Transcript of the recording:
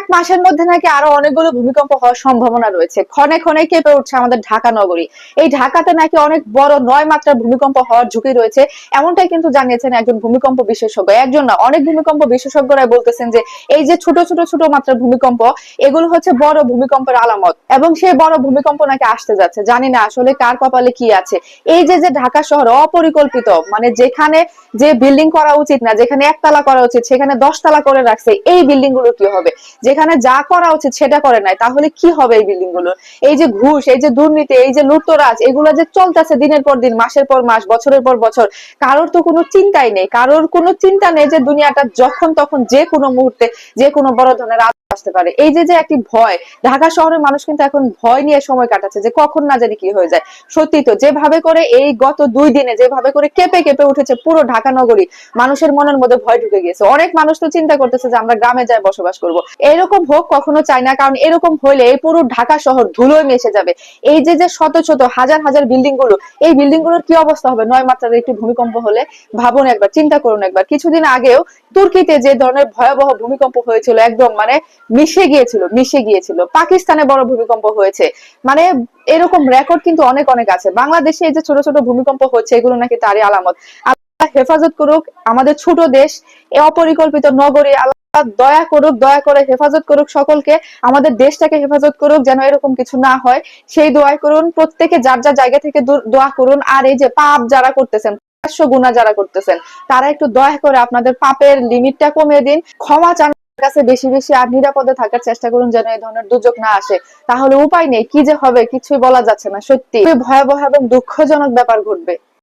এক মাসের মধ্যে নাকি আরও অনেকগুলো ভূমিকম্প হওয়ার সম্ভাবনা রয়েছে। ক্ষণে ক্ষণে কেঁপে উঠছে আমাদের ঢাকা নগরী। এই ঢাকাতে নাকি অনেক বড় নয় মাত্রার ভূমিকম্প হওয়ার ঝুঁকি রয়েছে। এমনটাই কিন্তু জানিয়েছেন একজন ভূমিকম্প বিশেষজ্ঞ। একজন না, অনেক ভূমিকম্প বিশেষজ্ঞরাই বলতেছেন যে এই যে ছোট ছোট ছোট মাত্রার ভূমিকম্প, এগুলো হচ্ছে বড় ভূমিকম্পের আলামত এবং সেই বড় ভূমিকম্প নাকি আসতে যাচ্ছে। জানি না আসলে কার কপালে কি আছে। এই যে যে ঢাকা শহর অপরিকল্পিত মানে যেখানে যে বিল্ডিং করা উচিত না, যেখানে একতলা করা উচিত, সেখানে দশতলা করে রাখছে, এই বিল্ডিংগুলো কি হবে? যেখানে যা করা উচিত সেটা করে নাই, তাহলে কি হবে এই বিল্ডিংগুলো? এই যে ঘুষ, এই যে দুর্নীতি, এই যে লুটতরাজ, এগুলো যে চলতেছে দিনের পর দিন, মাসের পর মাস, বছরের পর বছর, কারোর তো কোনো চিন্তাই নেই, কারোর কোনো চিন্তা নেই যে দুনিয়াটা যখন তখন যে কোনো মুহূর্তে, যে কোনো বড় ধরনের আসতে পারে। এই যে যে একটি ভয়, ঢাকা শহরের মানুষ কিন্তু এখন ভয় নিয়ে সময় কাটাচ্ছে যে কখন না জানি কি হয়ে যায়। সত্যি তো, যেভাবে করে এই গত দুই দিনে, যেভাবে করে কেঁপে কেঁপে উঠেছে পুরো ঢাকা নগরী, মানুষের মনের মধ্যে ভয় ঢুকে গিয়েছে। অনেক মানুষ তো চিন্তা করতেছে যে আমরা গ্রামে যাই, বসবাস করব। এরকম হোক, কখনো চাই না, কারণ এরকম হলে এই পুরো ঢাকা শহর ধুলোয় মিশে যাবে। এই যে যে শত শত হাজার হাজার বিল্ডিংগুলো এই বিল্ডিংগুলোর কি অবস্থা হবে? নয় মাত্রার একটি ভূমিকম্প হলে ভাবুন একবার, চিন্তা করুন একবার। কিছুদিন আগেও তুর্কিতে যে ধরনের ভয়াবহ ভূমিকম্প হয়েছিল, একদম মানে মিশে গিয়েছিল মিশে গিয়েছিল। পাকিস্তানে বড় ভূমিকম্প হয়েছে। মানে এরকম রেকর্ড কিন্তু অনেক অনেক আছে। বাংলাদেশে এই যে ছোট ছোট ভূমিকম্প হচ্ছে, এগুলো নাকি তারই আলামত। হেফাজত করুক, আমাদের ছোট দেশ, এ অপরিকল্পিত নগরী, আল্লাহ দয়া করুক, দয়া করে হেফাজত করুক সকলকে, আমাদের দেশটাকে হেফাজত করুক, যেন এরকম কিছু না হয়। সেই দোয়া করুন, প্রত্যেকে যার যার জায়গা থেকে দোয়া করুন। আর এই যে পাপ যারা করতেছেন গুণা যারা করতেছেন, তারা একটু দয়া করে আপনাদের পাপের লিমিটটা কমিয়ে দিন। ক্ষমা চান কাছে বেশি বেশি আর নিরাপদে থাকার চেষ্টা করুন যেন এই ধরনের দুর্যোগ না আসে। তাহলে উপায় নেই, কি যে হবে কিছুই বলা যাচ্ছে না, সত্যি। ভয়াবহ এবং দুঃখজনক ব্যাপার ঘটবে।